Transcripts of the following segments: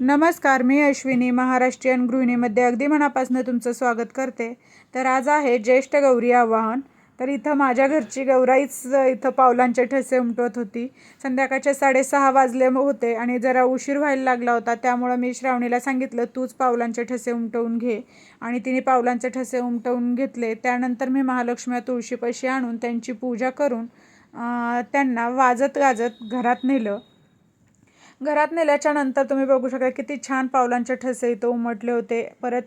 नमस्कार मी अश्विनी महाराष्ट्रीयन गृहिणीमध्ये अगदी मनापासून तुमचं स्वागत करते. तर आज आहे ज्येष्ठ गौरी आवाहन. तर इथं माझ्या घरची गौराईच इथं पावलांचे ठसे उमटवत होती. संध्याकाळचे साडेसहा वाजले होते आणि जरा उशीर व्हायला लागला होता. त्यामुळं मी श्रावणीला सांगितलं तूच पावलांचे ठसे उमटवून घे. आणि तिने पावलांचे ठसे उमटवून घेतले. त्यानंतर मी महालक्ष्मी तुळशीपाशी आणून त्यांची पूजा करून त्यांना वाजत गाजत घरात नेलं. घरात नेल्याच्या नंतर तुम्ही बघू शकता किती छान पावलांचे ठसे इथं उमटले होते. परत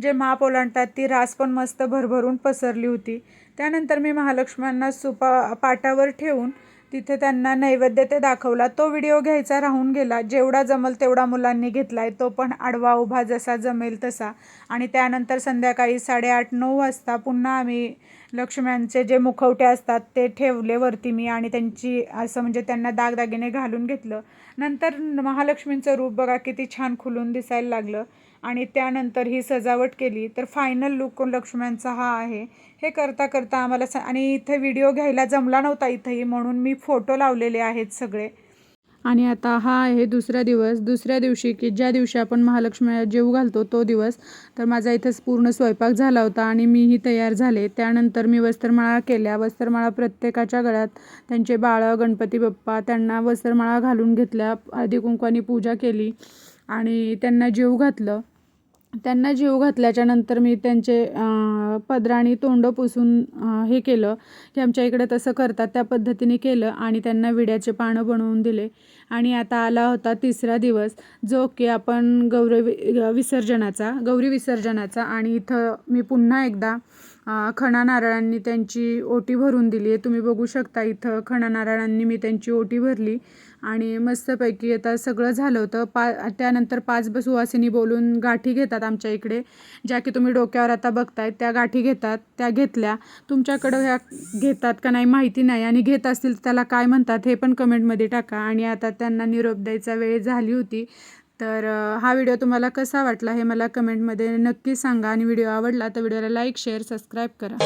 जे महापौल ओलांडतात ती रास पण मस्त भरभरून पसरली होती. त्यानंतर मी महालक्ष्म्यांना सुपा पाटावर ठेवून तिथे त्यांना नैवेद्य ते दाखवला. तो व्हिडिओ घ्यायचा राहून गेला. जेवढा जमल तेवढा मुलांनी घेतला आहे तो पण आडवा उभा जसा जमेल तसा. आणि त्यानंतर संध्याकाळी साडेआठ नऊ वाजता पुन्हा आम्ही लक्ष्म्यांचे जे मुखवटे असतात ते ठेवले वरती मी आणि त्यांची असं म्हणजे त्यांना दागदागिने घालून घेतलं. नंतर महालक्ष्मींचं रूप बघा किती छान खुलून दिसायला लागलं. आणि त्यानंतर ही सजावट केली तर फायनल लुक लक्ष्म्यांचा हा आहे. हे करता करता आम्हाला स आणि इथे व्हिडिओ घ्यायला जमला नव्हता इथंही म्हणून मी फोटो लावलेले आहेत सगळे. आणि आता हा आहे दुसरा दिवस. दुसऱ्या दिवशी की ज्या दिवशी आपण महालक्ष्मी जेव घालतो तो दिवस. तर माझा इथंच पूर्ण स्वयंपाक झाला होता आणि मीही तयार झाले. त्यानंतर मी वस्त्रमाळा केल्या. वस्त्रमाळा प्रत्येकाच्या गळ्यात. त्यांचे बाळं गणपती बाप्पा त्यांना वस्त्रमाळा घालून घेतल्या. आधी कुंकवानी पूजा केली आणि त्यांना जेव घातलं. त्यांना जीव घातल्याच्या नंतर मी त्यांचे अं, पदराणी तोंड पुसून हे केलं की आमच्या इकडे तसं करतात त्या पद्धतीने केलं आणि त्यांना विड्याचे पानं बनवून दिले. आणि आता आला होता तिसरा दिवस जो की आपण गौरवी विसर्जनाचा गौरी विसर्जनाचा. आणि इथं मी पुन्हा एकदा खणा नारळांनी त्यांची ओटी भरून दिली आहे. तुम्ही बघू शकता इथं खणा नारळांनी मी त्यांची ओटी भरली आणि मस्तपैकी आता सगळं झालं होतं. पा त्यानंतर पाच सुवासिनी बोलून गाठी घेतात आमच्या इकडे. ज्या की तुम्ही डोक्यावर आता बघताय त्या गाठी घेतात त्या घेतल्या. तुमच्याकडं ह्या घेतात का नाही माहिती नाही आणि घेत असतील त्याला काय म्हणतात हे पण कमेंटमध्ये टाका. आणि आता त्यांना निरोप द्यायचा वेळ झाली होती. तर हा व्हिडिओ तुम्हाला कसा वाटला हे मला कमेंटमध्ये नक्की सांगा आणि व्हिडिओ आवडला तर व्हिडिओला लाईक शेअर सबस्क्राईब करा.